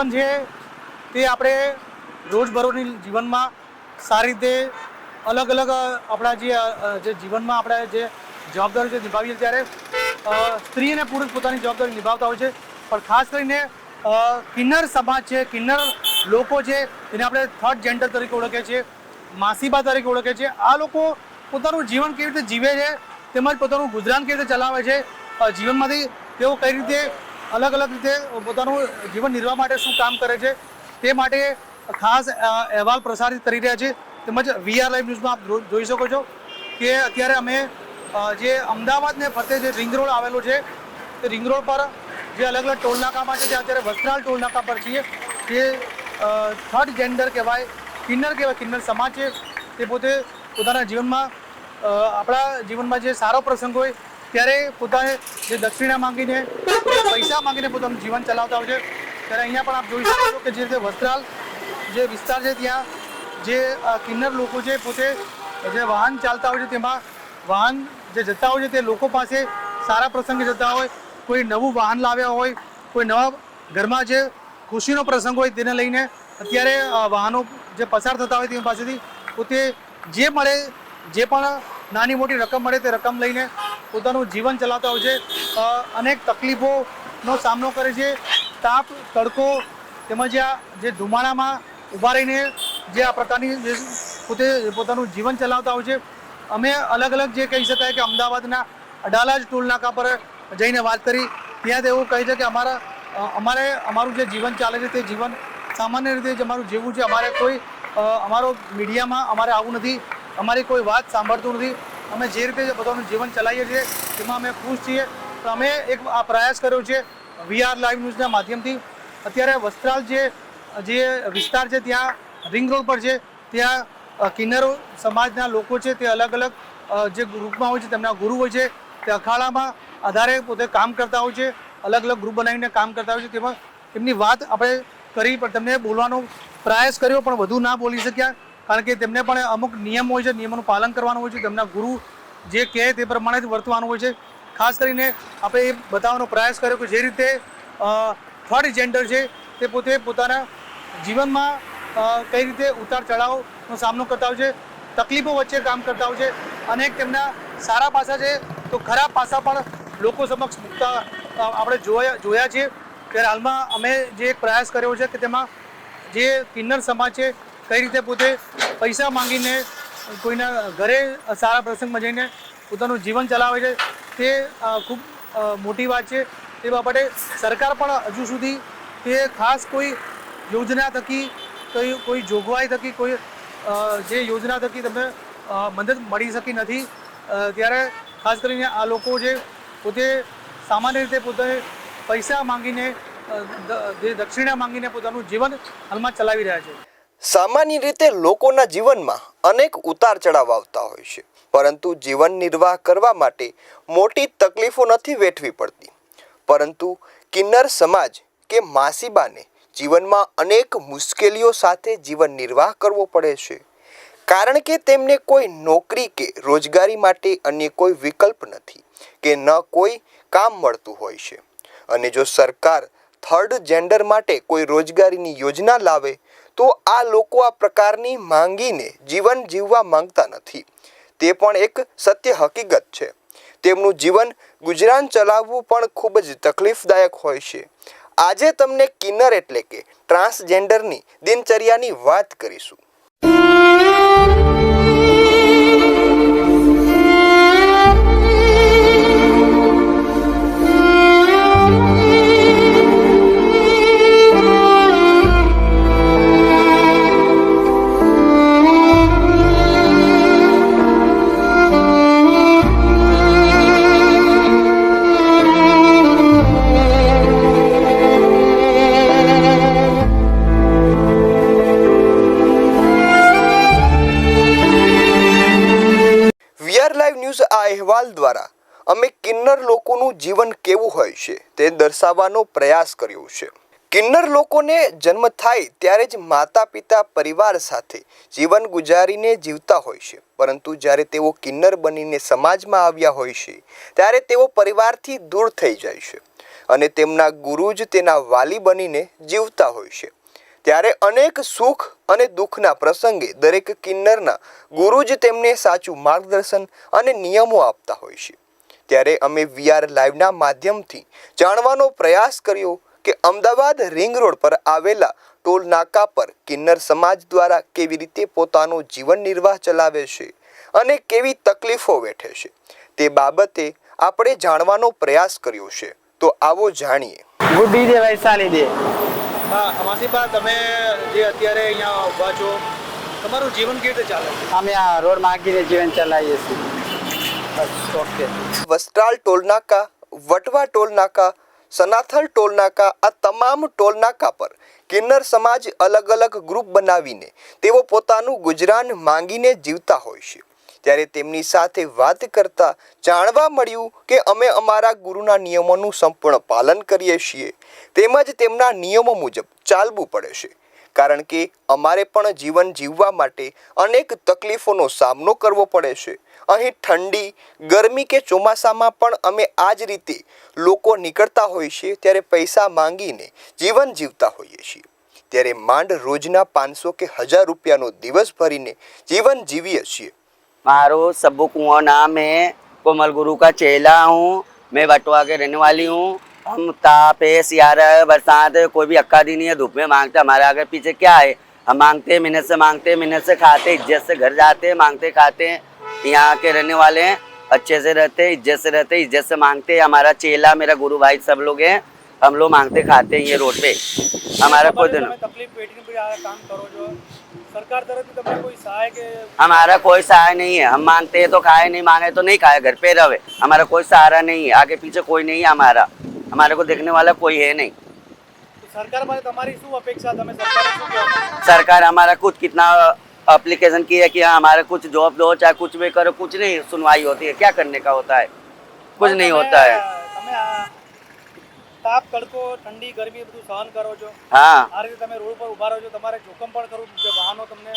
જીવન છે તે આપણે રોજબરોજની જીવનમાં સારી રીતે અલગ અલગ આપણા જે જીવનમાં આપણે જે જવાબદારી જે નિભાવીએ ત્યારે સ્ત્રી અને પુરુષ પોતાની જવાબદારી નિભાવતા હોય છે. પણ ખાસ કરીને કિન્નર સમાજ છે, કિન્નર લોકો છે, એને આપણે થર્ડ જેન્ડર તરીકે ઓળખીએ છીએ, માસીબા તરીકે ઓળખીએ છીએ. આ લોકો પોતાનું જીવન કેવી રીતે જીવે છે, તેમજ પોતાનું ગુજરાન કેવી રીતે ચલાવે છે જીવનમાંથી તેઓ કઈ રીતે અલગ અલગ રીતે પોતાનું જીવન નિર્વાહ માટે શું કામ કરે છે તે માટે ખાસ અહેવાલ પ્રસારિત કરી રહ્યા છે. તેમજ વીઆર લાઈવ ન્યૂઝમાં આપ જોઈ શકો છો કે અત્યારે અમે જે અમદાવાદને ફરતે જે રિંગ રોડ આવેલો છે, તે રિંગ રોડ પર જે અલગ અલગ ટોલનાકામાં છે તે અત્યારે વસ્ત્રાલ ટોલનાકા પર છીએ, જે થર્ડ જેન્ડર કહેવાય, કિન્નર કહેવાય, કિન્નર સમાજ છે, તે પોતે પોતાના જીવનમાં આપણા જીવનમાં જે સારો પ્રસંગ હોય ત્યારે પોતાને જે દક્ષિણા માંગીને, પૈસા માંગીને પોતાનું જીવન ચલાવતા હોય છે. ત્યારે અહીંયા પણ આપ જોઈ શકો છો કે જે રીતે વસ્ત્રાલ જે વિસ્તાર છે ત્યાં, જે કિન્નર લોકો છે પોતે જે વાહન ચાલતા હોય છે તેમાં, વાહન જે જતા હોય છે તે લોકો પાસે સારા પ્રસંગે જતા હોય, કોઈ નવું વાહન લાવ્યા હોય, કોઈ નવા ઘરમાં જે ખુશીનો પ્રસંગ હોય તેને લઈને અત્યારે વાહનો જે પસાર થતા હોય તેની પાસેથી પોતે જે મળે, જે પણ નાની મોટી રકમ મળે તે રકમ લઈને પોતાનું જીવન ચલાવતા હોય છે. અનેક તકલીફોનો સામનો કરે છે. તાપ, તડકો તેમજ આ જે ધુમાડામાં ઊભા રહીને જે આ પ્રકારની પોતે પોતાનું જીવન ચલાવતા હોય છે. અમે અલગ અલગ જે કહી શકાય કે અમદાવાદના અડાલાજ ટોલ નાકા પર જઈને વાત કરી. ત્યાં તેઓ કહે છે કે અમારા અમારે, અમારું જે જીવન ચાલે છે તે જીવન સામાન્ય રીતે જ અમારું જીવવું છે. અમારે કોઈ અમારો મીડિયામાં અમારે આવું નથી. અમારી કોઈ વાત સાંભળતું નથી. અમે જે રીતે પોતાનું જીવન ચલાવીએ છીએ, તેમાં અમે ખુશ છીએ. અમે એક આ પ્રયાસ કર્યો છે વીઆર લાઈવ ન્યૂઝના માધ્યમથી. અત્યારે વસ્ત્રાલ જે જે વિસ્તાર છે, ત્યાં રિંગ રોડ પર છે, ત્યાં કિન્નરો સમાજના લોકો છે, તે અલગ અલગ જે ગ્રુપમાં હોય છે, તેમના ગુરુ હોય છે, તે અખાડામાં આધારે પોતે કામ કરતા હોય છે, અલગ અલગ ગ્રુપ બનાવીને કામ કરતા હોય છે, તેમાં તેમની વાત આપણે કરી, પણ તેમને બોલવાનો પ્રયાસ કર્યો, પણ વધુ ના બોલી શક્યા. કારણ કે તેમને પણ અમુક નિયમ હોય છે, નિયમોનું પાલન કરવાનું હોય છે, તેમના ગુરુ જે કહે તે પ્રમાણે જ વર્તવાનું હોય છે. ખાસ કરીને આપણે એ બતાવવાનો પ્રયાસ કર્યો કે જે રીતે થર્ડ જેન્ડર છે, તે પોતે પોતાના જીવનમાં કઈ રીતે ઉતાર ચઢાવનો સામનો કરતા હોય છે, તકલીફો વચ્ચે કામ કરતા હોય છે અનેક તેમના સારા પાસા છે, તો ખરાબ પાસા પણ લોકો સમક્ષ મૂકતા આપણે જોયા જોયા છે. ત્યારે હાલમાં અમે જે એક પ્રયાસ કર્યો છે કે તેમાં જે કિન્નર સમાજ છે કઈ રીતે પોતે પૈસા માંગીને કોઈના ઘરે સારા પ્રસંગમાં જઈને પોતાનું જીવન ચલાવે છે, તે ખૂબ મોટી વાત છે. તે બાબતે સરકાર પણ હજુ સુધી તે ખાસ કોઈ યોજના થકી, કોઈ કોઈ જોગવાઈ થકી, કોઈ જે યોજના થકી તમને મદદ મળી શકી નથી. ત્યારે ખાસ કરીને આ લોકો જે પોતે સામાન્ય રીતે પોતે પૈસા માંગીને જે દક્ષિણા માંગીને પોતાનું જીવન હાલમાં ચલાવી રહ્યા છે. સામાન્ય રીતે લોકોના જીવનમાં અનેક ઉતાર ચઢાવ આવતા હોય છે, પરંતુ જીવન નિર્વાહ કરવા માટે મોટી તકલીફો નથી વેઠવી પડતી. પરંતુ કિન્નર સમાજ કે માસીબાને જીવનમાં અનેક મુશ્કેલીઓ સાથે જીવન નિર્વાહ કરવો પડે છે, કારણ કે તેમને કોઈ નોકરી કે રોજગારી માટે અન્ય કોઈ વિકલ્પ નથી કે ન કોઈ કામ મળતું હોય છે. અને જો સરકાર થર્ડ જેન્ડર માટે કોઈ રોજગારીની યોજના લાવે તો આ લોકો આ પ્રકારની માંગીને જીવન જીવવા માંગતા નથી. તે પણ એક સત્ય હકીકત છે. તેમનું જીવન ગુજરાન ચલાવવું પણ ખૂબ જ તકલીફદાયક હોય છે. આજે તમને કિન્નર એટલે કે ટ્રાન્સજેન્ડરની દિનચર્યાની વાત કરીશું. લોકોનું જીવન કેવું હોય છે તે દર્શાવવાનો પ્રયાસ કર્યો છે. કિન્નર લોકોને જન્મ થાય ત્યારે જ માતા પિતા પરિવાર સાથે જીવન ગુજારીને જીવતા હોય છે. પરંતુ જ્યારે તેઓ કિન્નર બનીને સમાજમાં આવ્યા હોય છે, ત્યારે તેઓ પરિવારથી દૂર થઈ જાય છે અને તેમના ગુરુ જ તેના વાલી બનીને જીવતા હોય છે. ત્યારે અનેક સુખ અને દુઃખના પ્રસંગે દરેક કિન્નરના ગુરુ જ તેમને સાચું માર્ગદર્શન અને નિયમો આપતા હોય છે. ત્યારે અમે વીઆર લાઈવના માધ્યમથી જાણવાનો પ્રયાસ કર્યો કે અમદાવાદ રિંગ રોડ પર આવેલા ટોલ નાકા પર કિન્નર સમાજ દ્વારા કેવી રીતે પોતાનો જીવન નિર્વાહ ચલાવે છે અને કેવી તકલીફો વેઠે છે તે બાબતે આપણે જાણવાનો પ્રયાસ કર્યો છે. તો આવો જાણીએ. ગુડ્ડી દે વૈશાલી દે. હા અમાસીબા તમે જે અત્યારે અહીંયા ઊભા છો તમારું જીવન કેવી રીતે ચાલે છે? અમે આ રોડ માગીને જીવન ચલાવીએ છીએ. વસ્ત્રાલ ટોલનાકા વટવા ટોલનાકા સનાથલ ટોલનાકા આ તમામ ટોલનાકા પર કિન્નર સમાજ અલગ અલગ ગ્રુપ બનાવીને તેઓ પોતાનું ગુજરાન માંગીને જીવતા હોય છે. ત્યારે તેમની સાથે વાત કરતા જાણવા મળ્યું કે અમે અમારા ગુરુના નિયમોનું સંપૂર્ણ પાલન કરીએ છીએ. તેમજ તેમના નિયમો મુજબ ચાલવું પડે છે. કારણ કે અમારે પણ જીવન જીવવા માટે અનેક તકલીફોનો સામનો કરવો પડે છે. અહીં ઠંડી ગરમી કે ચોમાસામાં પણ અમે આ જ રીતે લોકો નીકળતા હોય છે ત્યારે પૈસા માંગીને જીવન જીવતા હોઈએ છીએ ત્યારે માંડ રોજના પાંચસો કે હજાર રૂપિયાનો દિવસ ભરીને જીવન જીવીએ છીએ मारो सब्बू कुआं नाम है कोमल गुरु का चेला हूँ मैं बटवा के रहने वाली हूँ हम ताप है सियारा है बरसात है कोई भी अक्का दी नहीं है धूप में मांगते हमारे आगे पीछे क्या है हम मांगते हैं मिन्नत से मांगते हैं मिन्नत से खाते इज्जत से घर जाते हैं मांगते खाते हैं यहाँ के रहने वाले हैं। अच्छे से रहते हैं इज़्ज़त से रहते हैं इज़्ज़त से मांगते। हैं हमारा चेला मेरा गुरु भाई सब लोग हैं। हम लोग मांगते खाते हैं ये रोड पे। हमारा कोई दिन हमारा कोई सहाय नहीं है। हम मांगते हैं तो खाए नहीं मांगे तो नहीं खाए। घर पे रहे। हमारा कोई सहारा नहीं है। आगे पीछे कोई नहीं है हमारा। हमारे को देखने वाला कोई है नहीं। सरकार सरकार हमारा कुछ कितना एप्लीकेशन की है कि हाँ हमारे कुछ जॉब दो चाहे कुछ भी करो कुछ नहीं सुनवाई होती है क्या करने का होता है कुछ नहीं તમે- होता है તમે આ તાપ તડકો ઠંડી ગરમી બધું સહન કરો છો हाँ આ રીતે તમે રોડ પર ઊભા રહો છો તમારે જોખમ પણ કરવું છે વાહનો તમને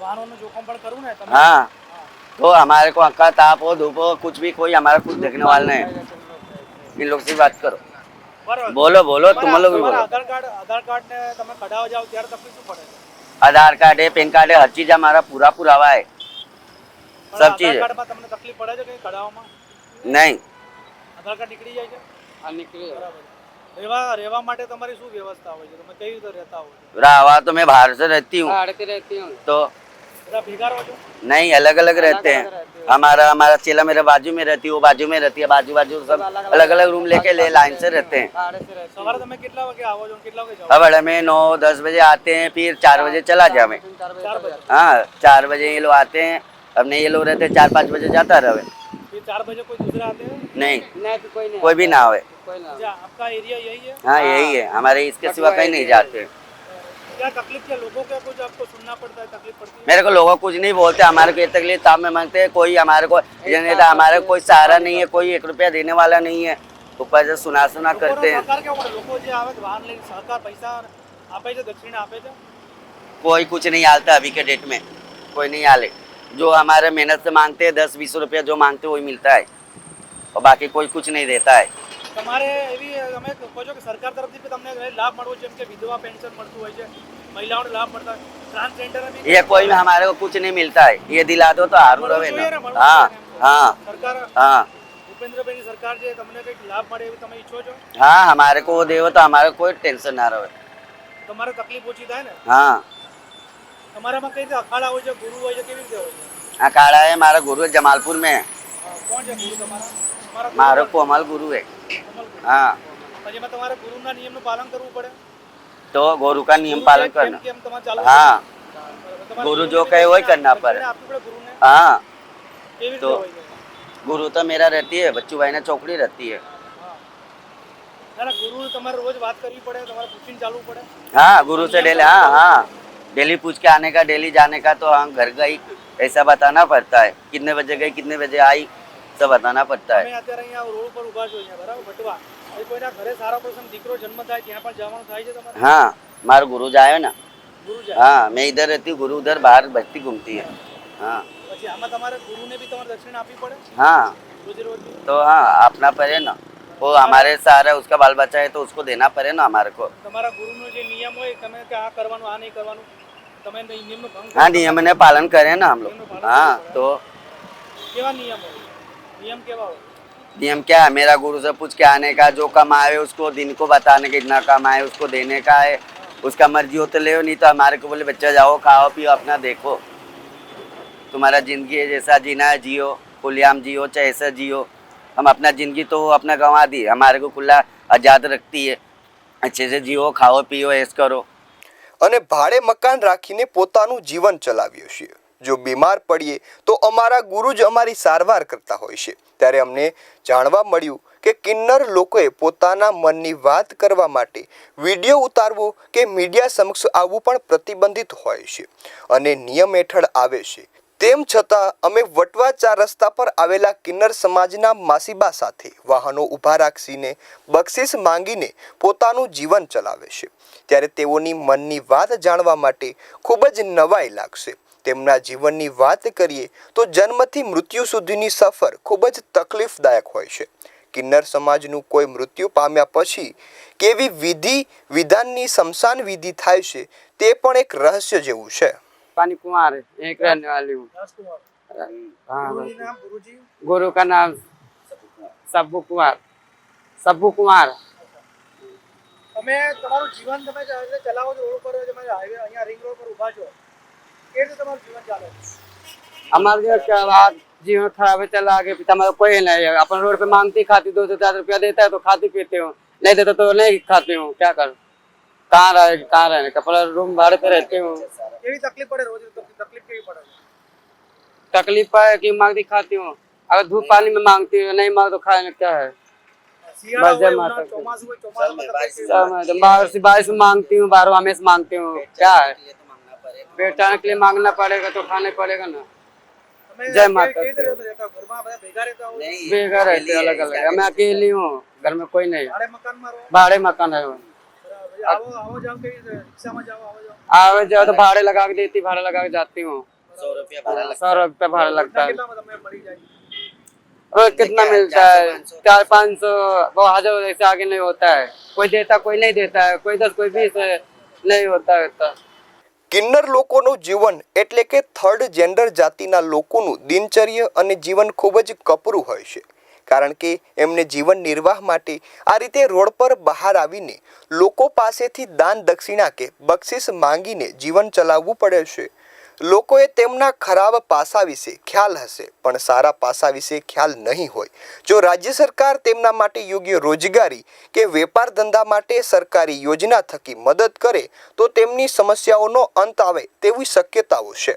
વાહનોનું જોખમ પણ કરવું ને તમે हाँ तो हमारे को अक्का ताप हो धूप हो कुछ भी कोई हमारा कुछ देखने वाला नहीं है इन लोग से बात करो બરાબર. बोलो बोलो तुम તમારા- लोग भी તમારા बोलो આધાર કાર્ડ આધાર કાર્ડ ને તમે કઢાવવા જાઓ ત્યારે તકલીફ શું પડે છે आधार कार्ड है पैन कार्ड है हर चीज हमारा पूरा पुरावा है પણ सब चीज આધાર है કાર્ડમાં તમને તકલીફ પડે છે કઈ કઢાવવામાં नहीं આધાર કાર્ડ નીકળી જાય છે બરાબર રહેવા રહેવા માટે તમારી શું વ્યવસ્થા હોય છે તમે કેવી રીતે રહેતા હો છો रावा तो मैं बाहर से रहती हूँ तो બધા ભેગા રહો છો नहीं अलग अलग रहते हैं हमारा हमारा चेला मेरे बाजू में रहती है वो बाजू में रहती है बाजू बाजू सब अलग अलग रूम लेके ले लाइन से रहते हैं अब हमें नौ दस बजे आते हैं फिर चार बजे चला जाए हमें हाँ चार बजे ये लोग आते हैं अपने ये लोग रहते चार पाँच बजे जाता रहे नहीं कोई भी ना आवे आपका एरिया यही है हाँ यही है हमारे इसके सिवा कहीं नहीं जाते हैं क्या तकलीफ़ क्या लोगों का कुछ आपको सुनना पड़ता है तकलीफ़ पड़ती है? मेरे को लोग कुछ नहीं बोलते हमारे को तकलीफ़ तो ताप में मांगते हैं कोई हमारे को जनता तो हमारे कोई सहारा नहीं है कोई एक रुपया देने वाला नहीं है। तो ऊपर से सुना सुना करते हैं कोई कुछ नहीं आता अभी के डेट में कोई नहीं आले जो हमारे मेहनत से मांगते हैं दस बीस रुपया जो मांगते हैं वही मिलता है। और बाकी कोई कुछ नहीं देता है। તમારે એવી તમે કહો છો કે સરકાર તરફથી બી તમને ઘણી લાભ મળવો જેમ કે વિધવા પેન્શન મળતું હોય છે મહિલાઓને લાભ મળતા હોય ટ્રાન્સજેન્ડર બી ये कोई भी हमारे को कुछ नहीं मिलता है ये दिला दो तो हारू મળવું रहे જોઈએ ને, ना મળવું हाँ જોઈએ ને. हाँ સરકાર हाँ ભૂપેન્દ્રભાઈની સરકાર જે તમને કંઈક લાભ મળે એવું તમે ઈચ્છો છો हाँ हमारे को वो देवो तो हमारे को कोई टेंशन ना रहे તમારે તકલીફ ઓછી થાય ને हाँ તમારામાં કઈ રીતે અખાડા હોય છે ગુરુ હોય છે કેવી રીતે હોય છે अखाड़ा है हमारा गुरु जमालपुर में है હા, કોણ છે ગુરુ તમારા તમારા ગુરુ मारो કોણ? कोमल गुरु है કમલ ગુરુ. હા. પછી એમાં તમારે ગુરુના નિયમનું પાલન કરવું પડે? તો ગુરુ કા નિયમ પાલન કરना હા. गुरु जो कहे वही करना पर हाँ तो गुरु तो मेरा रहती है बच्चू भाई ने चौकड़ी रहती है हाँ गुरु से डेली हाँ हाँ डेली पूछ के आने का डेली जाने का तो हम घर गई ऐसा बताना पड़ता है कितने बजे गई कितने बजे आई सब बताना पड़ता है તમે અત્યારે અહીંયા રોડ ઉપર ઊભા છો અહીંયા બરાબર ભટવા હવે કોઈના ઘરે સારો પ્રસંગ દીકરો જન્મ થાય ત્યાં પણ જવાનું થાય છે તમારે हाँ हमारा गुरु जाए ना ગુરુ જાય हाँ मैं इधर रहती हूँ गुरु उधर बाहर बचती घूमती है हाँ પછી આમાં તમારે ગુરુને બી તમારે દક્ષિણા આપવી પડે हाँ રોજ રોજ तो हाँ अपना पड़े ना वो हमारे सारा उसका बाल बच्चा है तो उसको देना पड़े ना हमारे को તમારા ગુરુનો જે નિયમ હોય તમે કે આ કરવાનું આ નહીં કરવાનું તમે નહીં- નિયમનો ભંગ કરો. हाँ नियम ने पालन करें ना हम लोग हाँ तो કેવા નિયમ હોય નિયમ કેવા હોય नियम क्या है मेरा गुरु से पूछ के आने का जो कमाए उसको दिन को बताने का इतना कमाए उसको देने का है उसका मर्जी हो तो ले नहीं तो हमारे को बोले बच्चा जाओ खाओ पियो अपना देखो तुम्हारा जिंदगी है जैसा जीना है जियो खुलेआम जियो चाहे ऐसा जियो हम अपना जिंदगी तो अपना गंवा दी हमारे को खुला आज़ाद रखती है अच्छे से जियो खाओ पियो ऐस करो અને ભાડે મકાન રાખીને પોતાનું જીવન ચલાવ્યું છે જો બીમાર પડીએ, તો અમારા ગુરુ જ અમારી સારવાર કરતા હોય છે. ત્યારે અમને જાણવા મળ્યું કે કિન્નર લોકોએ પોતાના મનની વાત કરવા માટે વીડિયો ઉતારવો કે મીડિયા સમક્ષ આવવું પણ પ્રતિબંધિત હોય છે. અને નિયમ હેઠળ આવે છે. તેમ છતાં, અમે વટવા ચાર રસ્તા પર આવેલા કિન્નર સમાજના માસીબા સાથે વાહનો ઊભા રાખીને બક્ષિસ માંગીને પોતાનું જીવન ચલાવે છે. ત્યારે તેઓની મનની વાત જાણવા માટે ખૂબ જ નવાઈ લાગશે. તેમના જીવનની વાત કરીએ તો જન્મથી મૃત્યુ સુધીની સફર ખૂબ જ તકલીફદાયક હોય છે કિન્નર સમાજનું કોઈ મૃત્યુ પામ્યા પછી કેવી વિધિ વિધાનની શમશાન વિધિ થાય છે તે પણ એક રહસ્ય જેવું છે पानी कुमार एक रहने वाली हूँ રાજકુમાર हाँ ગુરુજી નામ ગુરુજી गुरु का नाम सब्बू कुमार सब्बू कुमार તમે તમારું જીવન તમે જે રીતે ચલાવો છો રોડ પર તમે હાઈવે અહીંયા રિંગ રોડ પર ઊભા છો जीवन खराब है चला आगे पिता मतलब कोई नहीं है। अपन रोड पे मांगती खाती दो सौ चार रुपया देता है तो खाती पीते हूँ। नहीं देता तो नहीं खाती हूँ क्या करूँ? कहाँ रहे कहाँ रहने कपड़ा रूम भाड़े पे रहती हूँ। तकलीफ़ पड़े रोज तकलीफ़ है कि मांगती खाती हूँ। अगर धूप पानी में मांगती हूँ नहीं मांग तो खाने क्या है? बारिश बारिश मांगती हूँ बारह हमेशा मांगती हूँ। क्या है? पेट चाने के लिए मांगना पड़ेगा तो खाने पड़ेगा ना તમે જય કેવી- માતા કેવી રીતે રહેતા ઘરમાં બધા ભેગા રહેતા હોય बेघर रहते अलग अलग मैं अकेली हूँ घर में कोई नहीं ભાડે મકાનમાં રહો भाड़े मकान है वो। બરાબર. આવો આવો જાઓ કેવી રીતે રિક્ષામાં જાઓ આવો જાઓ आवे जाओ तो भाड़े लगा के देती भाड़ा लगा के जाती हूँ सौ रुपया भाड़ा लगता सौ रुपये भाड़ा लगता है કેટલામાં તમને મળી જાય और कितना मिलता है चार पाँच सौ वो हजार ऐसे आगे नहीं होता है कोई देता कोई नहीं देता है कोई दस कोई बीस है नहीं होता है इतना। કિન્નર લોકોનું જીવન એટલે કે થર્ડ જેન્ડર જાતિના લોકોનું દિનચર્ય અને જીવન ખૂબ જ કપરું હોય છે. કારણ કે એમને જીવન નિર્વાહ માટે આ રીતે રોડ પર બહાર આવીને લોકો પાસેથી દાન દક્ષિણા કે બક્ષિસ માંગીને જીવન ચલાવવું પડે છે. લોકોએ તેમના ખરાબ પાસા વિશે ખ્યાલ હશે પણ સારા પાસા વિશે ખ્યાલ નહીં હોય જો રાજ્ય સરકાર તેમના માટે યોગ્ય રોજગારી કે વેપાર ધંધા માટે સરકારી યોજના થકી મદદ કરે તો તેમની સમસ્યાઓનો અંત આવે તેવી શક્યતાઓ છે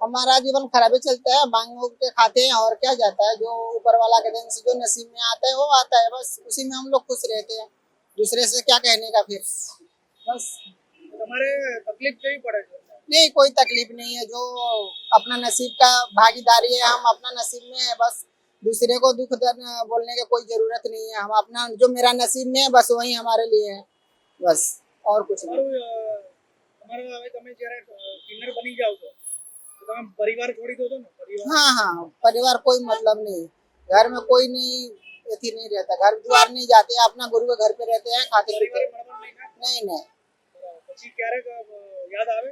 हमारा जीवन खराब ही चलता है मांग उंग के खाते हैं और क्या जाता है जो ऊपर वाला के दिन से जो नसीब में आता है वो आता है बस उसी में हम लोग खुश रहते हैं दूसरे से क्या कहने का फिर बस તમારે તકલીફ કેવી પડે છે नहीं कोई तकलीफ़ नहीं है। जो अपना नसीब का भागीदारी है हम अपना नसीब में है बस दूसरे को दुख बोलने की कोई ज़रूरत नहीं है। हम अपना जो मेरा नसीब में है बस वही हमारे लिए है। बस और कुछ नहीं। परिवार छोड़ी दो हाँ हाँ परिवार कोई मतलब नहीं। घर में कोई नहीं अथी नहीं रहता। घर द्वार नहीं जाते अपना गुरु के घर पे रहते हैं खाते पीते नहीं नहीं याद आ आवे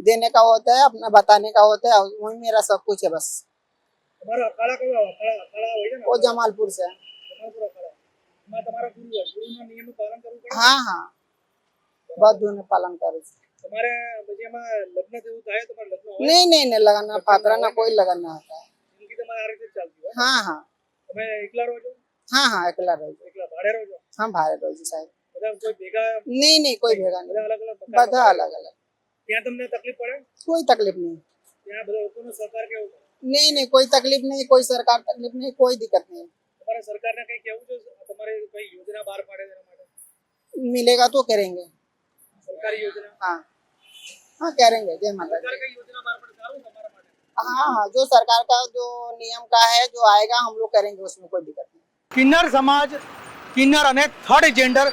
देने का होता है अपना बताने का होता है वही मेरा सब कुछ है बस તમારા અખાડા કયો અખાડા અખાડા હોય છે ને वो जमालपुर से है જમાલપુર અખાડા એમાં તમારા ગુરુ હોય ગુરુના નિયમનું પાલન કરવું પડે हाँ हाँ બધું ને પાલન કરું છું તમારે પછી એમાં લગ્ન જેવું થાય તમારે લગ્ન હોય नहीं नहीं नहीं लगाना पात्रा ना कोई लगन ना होता है જિંદગી તમારે આ રીતે જ ચાલતી હોય हाँ हाँ તમે એકલા રહો છો हाँ हाँ अकेला रहो એકલા ભાડે રહો છો हम भाड़े रहो जी साहब બધા કોઈ ભેગા नहीं नहीं कोई भेगा नहीं બધા અલગ અલગ બધા अलग अलग ત્યાં તમને તકલીફ પડે कोई तकलीफ नहीं ત્યાં બધા લોકોનો સહકાર કેવો છે नहीं नहीं कोई तकलीफ नहीं कोई सरकार तकलीफ नहीं कोई दिक्कत नहीं તમારે સરકારને કઈ કેવું છે તમારે કઈ मिलेगा तो करेंगे સરકારી યોજના हाँ हाँ करेंगे जय माता दी સરકારી યોજના બહાર પડે સારું તમારા માટે हाँ हाँ जो सरकार का जो नियम का है जो आएगा हम लोग करेंगे उसमें कोई दिक्कत नहीं કિન્નર સમાજ કિન્નર અને થર્ડ જેન્ડર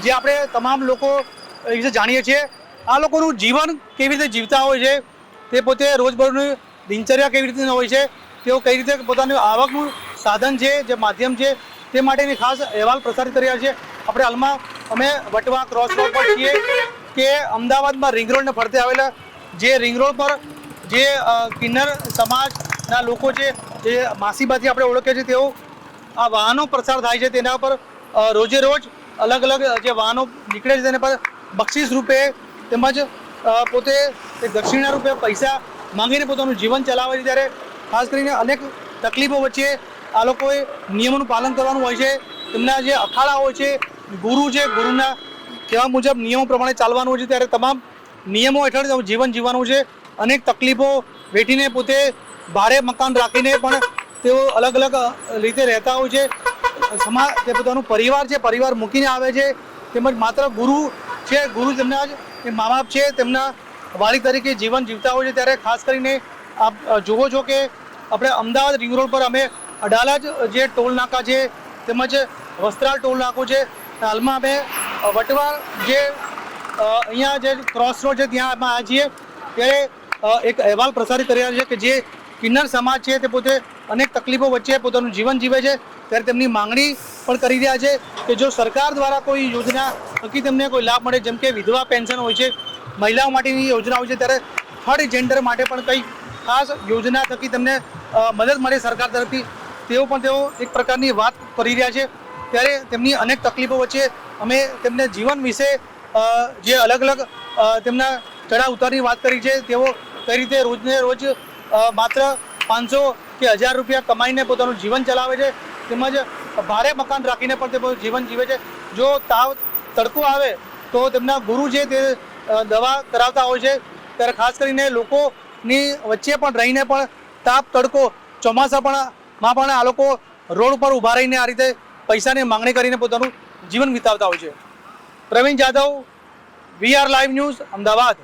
જે આપણે તમામ લોકો વિશે જાણીએ છીએ આ લોકોનું જીવન કેવી રીતે જીવતા હોય છે, તે પોતે રોજબરોજની દિનચર્યા કેવી રીતે હોય છે, તેઓ કઈ રીતે પોતાનું આવકનું સાધન છે, જે માધ્યમ છે, તે માટેની ખાસ અહેવાલ પ્રસારિત કરી રહ્યા છે. આપણે હાલમાં અમે વટવા ક્રોસ રોડ પર છીએ કે અમદાવાદમાં રિંગ રોડને ફરતે આવેલા જે રિંગ રોડ પર જે કિન્નર સમાજના લોકો છે, જે માસીબાથી આપણે ઓળખીએ છીએ, તેઓ આ વાહનો પ્રસાર થાય છે તેના પર રોજે રોજ અલગ અલગ જે વાહનો નીકળે છે તેના પર બક્ષિસ રૂપે તેમજ પોતે દક્ષિણા રૂપે પૈસા માંગીને પોતાનું જીવન ચલાવે છે ત્યારે ખાસ કરીને અનેક તકલીફો વચ્ચે આ લોકોએ નિયમોનું પાલન કરવાનું હોય છે. તેમના જે અખાડા હોય છે, ગુરુ છે, ગુરુના કહેવા મુજબ નિયમો પ્રમાણે ચાલવાનું હોય છે. ત્યારે તમામ નિયમો હેઠળ જીવન જીવવાનું છે. અનેક તકલીફો વેઠીને પોતે ભારે મકાન રાખીને પણ તેઓ અલગ અલગ રીતે રહેતા હોય છે. સમાજ પોતાનું પરિવાર છે, પરિવાર મૂકીને આવે છે. તેમજ માત્ર ગુરુ છે, ગુરુ તેમના જ એ મા બાપ છે, તેમના વાલી તરીકે જીવન જીવતા હોય છે. ત્યારે ખાસ કરીને આપ જુઓ છો કે આપણે અમદાવાદ રિંગ રોડ પર અમે અડાલજ જે ટોલ નાકા છે, તેમજ વસ્ત્રાલ ટોલ નાકો છે, હાલમાં અમે વટવા જે અહીંયા જે ક્રોસ રોડ છે, ત્યાં અમે આવ્યા છીએ. ત્યારે એક અહેવાલ પ્રસારિત કરી રહ્યા છે કે જે કિન્નર સમાજ છે, તે પોતે અનેક તકલીફો વચ્ચે પોતાનું જીવન જીવે છે. ત્યારે તેમની માંગણી પણ કરી રહ્યા છે કે જો સરકાર દ્વારા કોઈ યોજના થકી તેમને કોઈ લાભ મળે, જેમ કે વિધવા પેન્શન હોય છે, મહિલાઓ માટેની યોજના હોય છે, ત્યારે થર્ડ જેન્ડર માટે પણ કંઈ ખાસ યોજના થકી તેમને મદદ મળે સરકાર તરફથી, તેઓ પણ તેઓ એક પ્રકારની વાત કરી રહ્યા છે. ત્યારે તેમની અનેક તકલીફો વચ્ચે અમે તેમને જીવન વિશે જે અલગ અલગ તેમના ચઢાવ ઉતારની વાત કરી છે, તેઓ કઈ રીતે રોજને રોજ માત્ર પાંચસો કે હજાર રૂપિયા કમાઈને પોતાનું જીવન ચલાવે છે તેમજ ભારે મકાન રાખીને પણ તે જીવન જીવે છે. જો તાવ તડકો આવે તો તેમના ગુરુ છે તે દવા કરાવતા હોય છે, ત્યારે ખાસ કરીને લોકોની વચ્ચે પણ રહીને પણ તાપ, તડકો, ચોમાસા પણ, માં પણ આ લોકો રોડ ઉપર ઊભા રહીને આ રીતે પૈસાની માંગણી કરીને પોતાનું જીવન વિતાવતા હોય છે. Pravin Jadav VR live news, Ahmedabad.